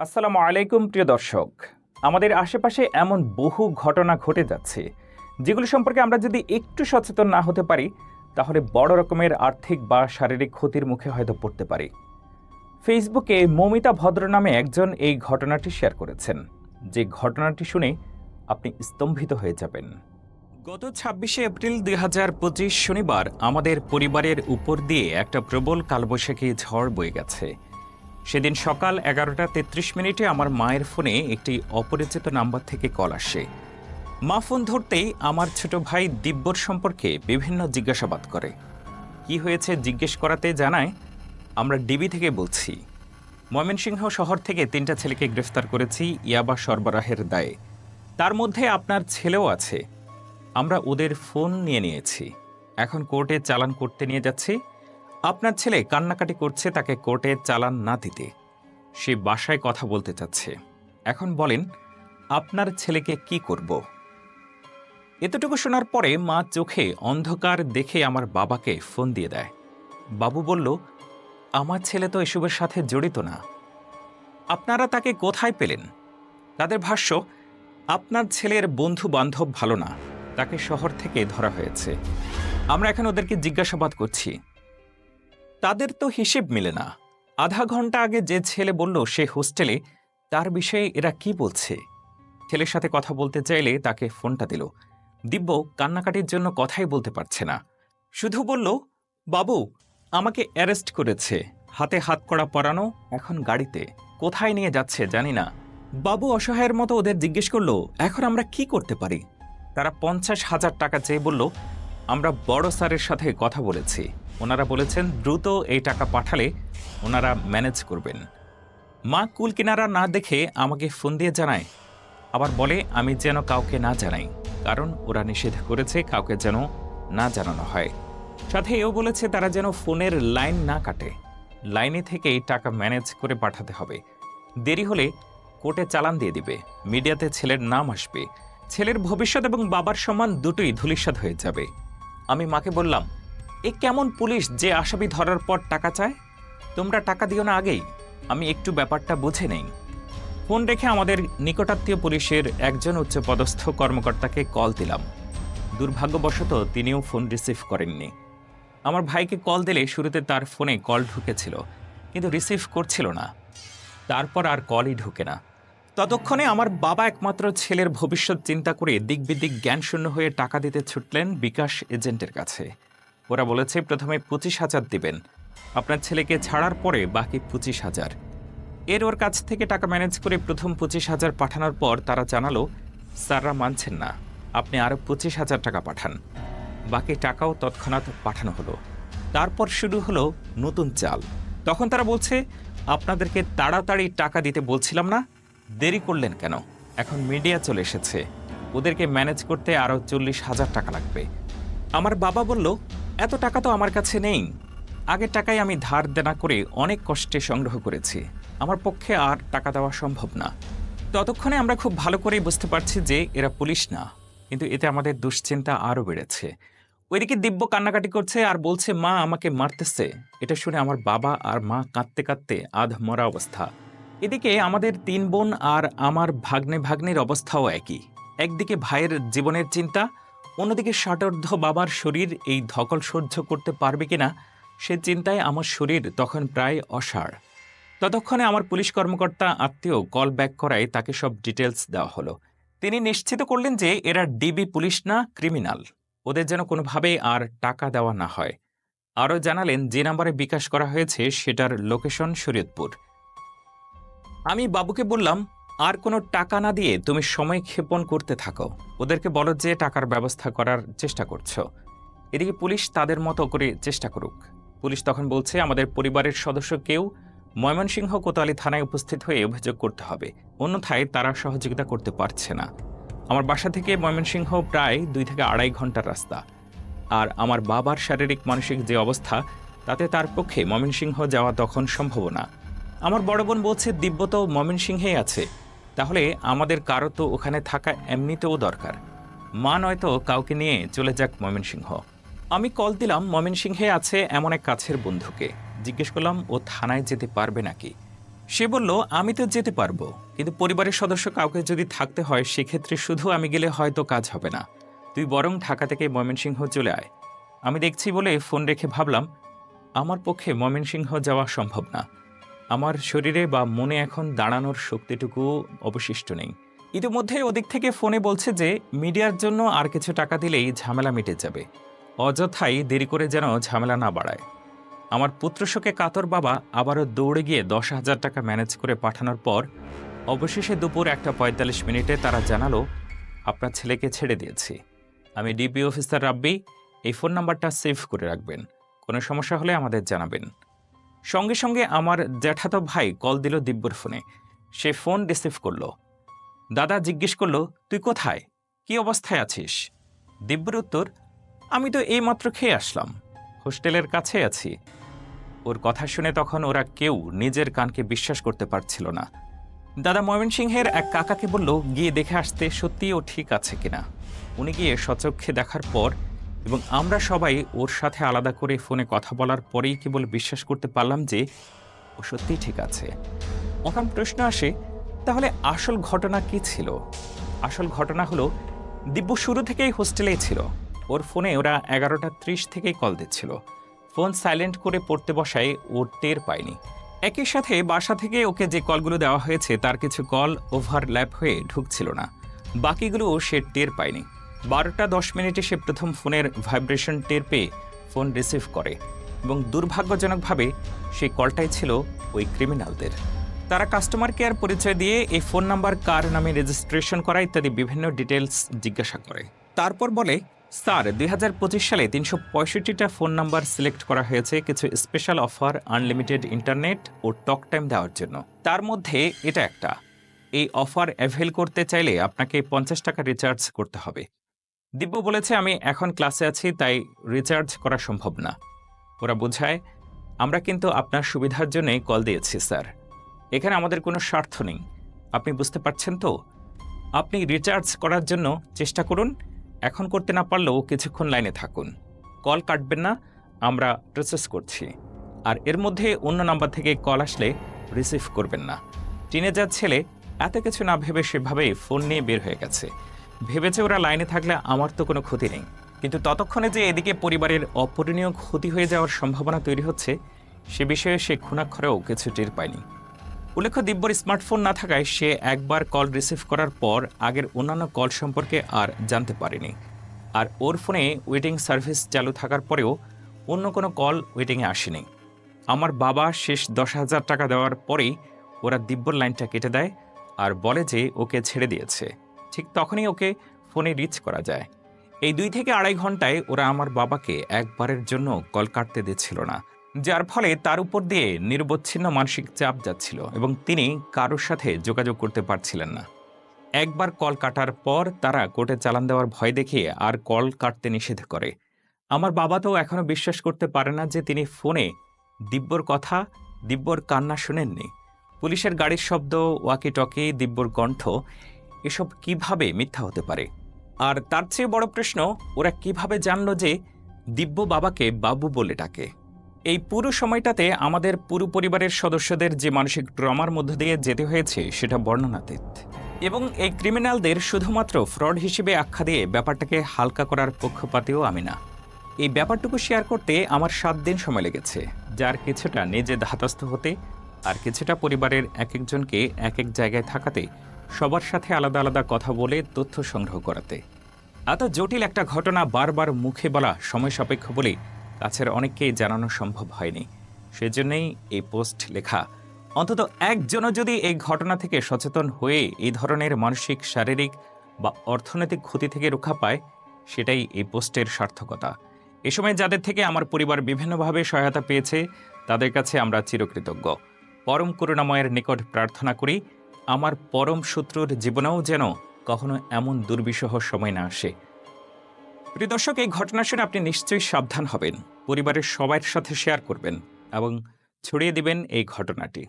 আসসালামু আলাইকুম, প্রিয় দর্শক। আমাদের আশেপাশে এমন বহু ঘটনা ঘটে যাচ্ছে, যেগুলো সম্পর্কে আমরা যদি একটু সচেতন না হতে পারি, তাহলে বড় রকমের আর্থিক বা শারীরিক ক্ষতির মুখে হয়তো পড়তে পারি। ফেসবুকে মমিতা ভদ্র নামে একজন এই ঘটনাটি শেয়ার করেছেন। যে ঘটনাটি শুনে আপনি স্তম্ভিত হয়ে যাবেন। গত ছাব্বিশে এপ্রিল দুই হাজার পঁচিশ শনিবার আমাদের পরিবারের উপর দিয়ে একটা প্রবল কালবৈশাখী ঝড় বয়ে গেছে। সেদিন সকাল এগারোটা তেত্রিশ মিনিটে আমার মায়ের ফোনে একটি অপরিচিত নাম্বার থেকে কল আসে। মা ফোন ধরতেই আমার ছোট ভাই দিব্যর সম্পর্কে বিভিন্ন জিজ্ঞাসাবাদ করে। কি হয়েছে জিজ্ঞেস করাতে জানায়, আমরা ডিবি থেকে বলছি, ময়মনসিংহ শহর থেকে তিনটা ছেলেকে গ্রেফতার করেছি ইয়াবা সরবরাহের দায়ে। তার মধ্যে আপনার ছেলেও আছে। আমরা ওদের ফোন নিয়ে নিয়েছি। এখন কোর্টে চালান করতে নিয়ে যাচ্ছি। আপনার ছেলে কান্নাকাটি করছে, তাকে কোর্টে চালান না দিতে। সে বাসায় কথা বলতে চাচ্ছে। এখন বলেন, আপনার ছেলেকে কি করব? এতটুকু শোনার পরে মা চোখে অন্ধকার দেখে আমার বাবাকে ফোন দিয়ে দেয়। বাবু বলল, আমার ছেলে তো এসবের সাথে জড়িত না। আপনারা তাকে কোথায় পেলেন? তাদের ভাষ্য, আপনার ছেলের বন্ধু বান্ধব ভালো না। তাকে শহর থেকে ধরা হয়েছে। আমরা এখন ওদেরকে জিজ্ঞাসাবাদ করছি। তাদের তো হিসেব মিলে না। আধা ঘণ্টা আগে যে ছেলে বলল সে হোস্টেলে, তার বিষয়ে এরা কি বলছে? ছেলের সাথে কথা বলতে চাইলে তাকে ফোনটা দিল। দিব্য কান্নাকাটির জন্য কথাই বলতে পারছে না। শুধু বলল, বাবু, আমাকে অ্যারেস্ট করেছে। হাতে হাত কড়া পরানো, এখন গাড়িতে। কোথায় নিয়ে যাচ্ছে জানি না। বাবু অসহায়ের মতো ওদের জিজ্ঞেস করল, এখন আমরা কি করতে পারি? তারা পঞ্চাশ হাজার টাকা চেয়ে বলল আমরা বড় স্যারের সাথে কথা বলেছি। ওনারা বলেছেন, দ্রুত এই টাকা পাঠালে ওনারা ম্যানেজ করবেন। মা কুল কিনারা না দেখে আমাকে ফোন দিয়ে জানায়। আবার বলে, আমি যেন কাউকে না জানাই, কারণ ওরা নিষেধ করেছে কাউকে যেন না জানানো হয়। সাথে এও বলেছে, তারা যেন ফোনের লাইন না কাটে। লাইনে থেকেই টাকা ম্যানেজ করে পাঠাতে হবে। দেরি হলে কোর্টে চালান দিয়ে দিবে। মিডিয়াতে ছেলের নাম আসবে। ছেলের ভবিষ্যৎ এবং বাবার সম্মান দুটোই ধূলিসাৎ হয়ে যাবে। আমি মাকে বললাম, এ কেমন পুলিশ যে আসামি ধরার পর টাকা চায়? তোমরা টাকা দিও না আগেই। আমি একটু ব্যাপারটা বুঝে নেই। ফোন রেখে আমাদের নিকটাত্মীয় পুলিশের একজন উচ্চপদস্থ কর্মকর্তাকে কল দিলাম। দুর্ভাগ্যবশত তিনিও ফোন রিসিভ করেননি। আমার ভাইকে কল দিলে শুরুতে তার ফোনে কল ঢুকেছিল, কিন্তু রিসিভ করছিল না। তারপর আর কলই ঢুকে না। ততক্ষণে আমার বাবা একমাত্র ছেলের ভবিষ্যৎ চিন্তা করে দিক বিদিক জ্ঞানশূন্য হয়ে টাকা দিতে ছুটলেন বিকাশ এজেন্টের কাছে। ওরা বলেছে, প্রথমে পঁচিশ হাজার দিবেন। আপনার ছেলেকে ছাড়ার পরে বাকি পঁচিশ হাজার। এর ওর কাছ থেকে টাকা ম্যানেজ করে প্রথম পঁচিশ হাজার পাঠানোর পর তারা জানালো, স্যাররা মানছেন না। আপনি আরও পঁচিশ হাজার টাকা পাঠান। বাকি টাকাও তৎক্ষণাৎ পাঠানো হলো। তারপর শুরু হলো নতুন চাল। তখন তারা বলছে, আপনাদেরকে তাড়াতাড়ি টাকা দিতে বলছিলাম না দেরি করলেন কেন? এখন মিডিয়া চলে এসেছে। ওদেরকে ম্যানেজ করতে আরও চল্লিশ হাজার টাকা লাগবে। আমার বাবা বলল, এত টাকা তো আমার কাছে নেই। আগের টাকায় আমি ধার দেনা করে অনেক কষ্টে সংগ্রহ করেছি। আমার পক্ষে আর টাকা দেওয়া সম্ভব না। ততক্ষণে আমরা খুব ভালো করেই বুঝতে পারছি যে এরা পুলিশ না। কিন্তু এতে আমাদের দুশ্চিন্তা আরও বেড়েছে। ওইদিকে দিব্য কান্নাকাটি করছে আর বলছে, মা আমাকে মারতেছে। এটা শুনে আমার বাবা আর মা কাঁদতে কাঁদতে আধ মরা অবস্থা। এদিকে আমাদের তিন বোন আর আমার ভাগ্নে ভাগ্নের অবস্থাও একই। একদিকে ভাইয়ের জীবনের চিন্তা, অন্যদিকে ষাটর্ধ বাবার শরীর এই ধকল সহ্য করতে পারবে কিনা, সে চিন্তায় আমার শরীর তখন প্রায় অসাড়। ততক্ষণে আমার পুলিশ কর্মকর্তা আত্মীয় কল ব্যাক করায় তাকে সব ডিটেলস দেওয়া হলো। তিনি নিশ্চিত করলেন যে এরা ডিবি পুলিশ না ক্রিমিনাল। ওদের যেন কোনোভাবে আর টাকা দেওয়া না হয়। আরও জানালেন যে নাম্বারে বিকাশ করা হয়েছে সেটার লোকেশন শরীয়তপুর। আমি বাবুকে বললাম, আর কোনো টাকা না দিয়ে তুমি সময় ক্ষেপণ করতে থাকো। ওদেরকে বলো যে টাকার ব্যবস্থা করার চেষ্টা করছ। এদিকে পুলিশ তাদের মতো করে চেষ্টা করুক। পুলিশ তখন বলছে, আমাদের পরিবারের সদস্য কেউ ময়মনসিংহ কোতোয়ালি থানায় উপস্থিত হয়ে অভিযোগ করতে হবে। অন্যথায় তারা সহযোগিতা করতে পারছে না। আমার বাসা থেকে ময়মনসিংহ প্রায় দুই থেকে আড়াই ঘণ্টার রাস্তা। আর আমার বাবার শারীরিক, মানসিক যে অবস্থা, তাতে তার পক্ষে ময়মনসিংহ যাওয়া তখন সম্ভব না। আমার বড় বোন বলছে, দিব্য তো ময়মনসিংহেই আছে। তাহলে আমাদের কারও তো ওখানে থাকা এমনিতেও দরকার। মা নয়তো কাউকে নিয়ে চলে যাক ময়মনসিংহ আমি কল দিলাম ময়মনসিংহে আছে এমন এক কাছের বন্ধুকে। জিজ্ঞেস করলাম, ও থানায় যেতে পারবে নাকি? সে বলল, আমি তো যেতে পারব, কিন্তু পরিবারের সদস্য কাউকে যদি থাকতে হয়, সেক্ষেত্রে শুধু আমি গেলে হয়তো কাজ হবে না। তুই বরং ঢাকা থেকে ময়মনসিংহ চলে আয়। আমি দেখছি বলে ফোন রেখে ভাবলাম, আমার পক্ষে ময়মনসিংহ যাওয়া সম্ভব না। আমার শরীরে বা মনে এখন দাঁড়ানোর শক্তিটুকু অবশিষ্ট নেই। ইতিমধ্যে ওদিক থেকে ফোনে বলছে যে, মিডিয়ার জন্য আর কিছু টাকা দিলেই ঝামেলা মিটে যাবে। অযথাই দেরি করে যেন ঝামেলা না বাড়ায়। আমার পুত্রশোকে কাতর বাবা আবারও দৌড়ে গিয়ে দশ হাজার টাকা ম্যানেজ করে পাঠানোর পর, অবশেষে দুপুর একটা পঁয়তাল্লিশ মিনিটে তারা জানালো, আপনার ছেলেকে ছেড়ে দিয়েছি। আমি ডিপি অফিসার রাব্বি, এই ফোন নাম্বারটা সেভ করে রাখবেন। কোনো সমস্যা হলে আমাদের জানাবেন। সঙ্গে সঙ্গে আমার জ্যাঠাতো ভাই কল দিল দিব্যর ফোনে। সে ফোন রিসিভ করল। দাদা জিজ্ঞেস করল, তুই কোথায়? কি অবস্থায় আছিস? দিব্যর উত্তর, আমি তো এইমাত্র খেয়ে আসলাম। হোস্টেলের কাছে আছি। ওর কথা শুনে তখন ওরা কেউ নিজের কানকে বিশ্বাস করতে পারছিল না। দাদা ময়মনসিংহের এক কাকাকে বলল, গিয়ে দেখে আসতে সত্যিই ও ঠিক আছে কিনা? উনি গিয়ে সচক্ষে দেখার পর এবং আমরা সবাই ওর সাথে আলাদা করে ফোনে কথা বলার পরেই কেবল বিশ্বাস করতে পারলাম যে ও সত্যিই ঠিক আছে। এখন প্রশ্ন আসে, তাহলে আসল ঘটনা কি ছিল? আসল ঘটনা হলো, দিব্য শুরু থেকেই হোস্টেলেই ছিল। ওর ফোনে ওরা এগারোটা ত্রিশ থেকেই কল দিচ্ছিল। ফোন সাইলেন্ট করে পড়তে বসায় ও টের পায়নি। একই সাথে বাসা থেকে ওকে যে কলগুলো দেওয়া হয়েছে তার কিছু কল ওভারল্যাপ হয়ে ঢুকছিল না। বাকিগুলো সে টের পায়নি। বারোটা দশ মিনিটে সে প্রথম ফোনের ভাইব্রেশন টের পেয়ে ফোন রিসিভ করে এবং দুর্ভাগ্যজনকভাবে সেই কলটাই ছিল ওই ক্রিমিনালদের। তারা কাস্টমার কেয়ার পরিচয় দিয়ে এই ফোন নাম্বার কার নামে রেজিস্ট্রেশন করা ইত্যাদি বিভিন্ন ডিটেলস জিজ্ঞাসা করে। তারপর বলে, স্যার, দুই হাজার পঁচিশ সালে তিনশো পঁয়ষট্টিটা ফোন নাম্বার সিলেক্ট করা হয়েছে কিছু স্পেশাল অফার, আনলিমিটেড ইন্টারনেট ও টক টাইম দেওয়ার জন্য। তার মধ্যে এটা একটা। এই অফার অ্যাভেল করতে চাইলে আপনাকে পঞ্চাশ টাকা রিচার্জ করতে হবে। দিব্য বলেছে, আমি এখন ক্লাসে আছি, তাই রিচার্জ করা সম্ভব না। ওরা বোঝায়, আমরা কিন্তু আপনার সুবিধার জন্যই কল দিয়েছি, স্যার। এখানে আমাদের কোনো স্বার্থ নেই। আপনি বুঝতে পারছেন তো? আপনি রিচার্জ করার জন্য চেষ্টা করুন। এখন করতে না পারলেও কিছুক্ষণ লাইনে থাকুন। কল কাটবেন না, আমরা প্রসেস করছি। আর এর মধ্যে অন্য নাম্বার থেকে কল আসলে রিসিভ করবেন না। টিনেজার ছেলে এত কিছু না ভেবে সেভাবেই ফোন নিয়ে বের হয়ে গেছে। ভেবেছে ওরা লাইনে থাকলে আমার তো কোনো ক্ষতি নেই। কিন্তু ততক্ষণে যে এদিকে পরিবারের অপূরণীয় ক্ষতি হয়ে যাওয়ার সম্ভাবনা তৈরি হচ্ছে, সে বিষয়ে সে খুনাক্ষরেও কিছু টের পায়নি। উল্লেখ্য, দিব্যর স্মার্টফোন না থাকায় সে একবার কল রিসিভ করার পর আগের অন্যান্য কল সম্পর্কে আর জানতে পারেনি। আর ওর ফোনে ওয়েটিং সার্ভিস চালু থাকার পরেও অন্য কোনো কল ওয়েটিংয়ে আসেনি। আমার বাবা শেষ দশ হাজার টাকা দেওয়ার পরেই ওরা দিব্যর লাইনটা কেটে দেয় আর বলে যে ওকে ছেড়ে দিয়েছে। ঠিক তখনই ওকে ফোনে রিচ করা যায়। এই দুই থেকে আড়াই ঘন্টায় ওরা আমার বাবাকে একবারের জন্য কল কাটতে দিচ্ছিল না, যার ফলে তার উপর দিয়ে নিরবচ্ছিন্ন মানসিক চাপ যাচ্ছিল এবং তিনি কারোর সাথে যোগাযোগ করতে পারছিলেন না। একবার কল কাটার পর তারা কোর্টে চালান দেওয়ার ভয় দেখিয়ে আর কল কাটতে নিষেধ করে। আমার বাবা তো এখনও বিশ্বাস করতে পারে না যে তিনি ফোনে দিব্যর কথা, দিব্যর কান্না শুনেননি। পুলিশের গাড়ির শব্দ ওয়াকি টকি দিব্যর কণ্ঠ এসব কীভাবে মিথ্যা হতে পারে? আর তার চেয়ে বড় প্রশ্ন, ওরা কীভাবে জানল যে দিব্য বাবাকে বাবু বলে ডাকে? এই পুরো সময়টাতে আমাদের পুরো পরিবারের সদস্যদের যে মানসিক ট্রমার মধ্য দিয়ে যেতে হয়েছে, সেটা বর্ণনাতীত এবং এই ক্রিমিনালদের শুধুমাত্র ফ্রড হিসেবে আখ্যা দিয়ে ব্যাপারটাকে হালকা করার পক্ষপাতেও আমি না। এই ব্যাপারটুকু শেয়ার করতে আমার সাত দিন সময় লেগেছে, যার কিছুটা নিজে ধাতস্থ হতে আর কিছুটা পরিবারের এক একজনকে এক এক জায়গায় থাকাতে সবার সাথে আলাদা আলাদা কথা বলে তথ্য সংগ্রহ করাতে। এত জটিল একটা ঘটনা বারবার মুখে বলা সময় সাপেক্ষ বলে কাছের অনেককেই জানানো সম্ভব হয়নি। সেজন্যই এই পোস্ট লেখা, অন্তত একজনও যদি এই ঘটনা থেকে সচেতন হয়ে এই ধরনের মানসিক, শারীরিক বা অর্থনৈতিক ক্ষতি থেকে রক্ষা পায়, সেটাই এই পোস্টের সার্থকতা। এ সময় যাদের থেকে আমার পরিবার বিভিন্নভাবে সহায়তা পেয়েছে, তাদের কাছে আমরা চিরকৃতজ্ঞ। পরম করুণাময়ের নিকট প্রার্থনা করি আমার পরম শত্রুর জীবনেও যেন কখনো এমন দুর্বিষহ সময় না আসে। প্রিয় দর্শক, এই ঘটনা শুনে আপনি নিশ্চয়ই সাবধান হবেন। পরিবারের সবার সাথে শেয়ার করবেন এবং ছড়িয়ে দিবেন এই ঘটনাটি।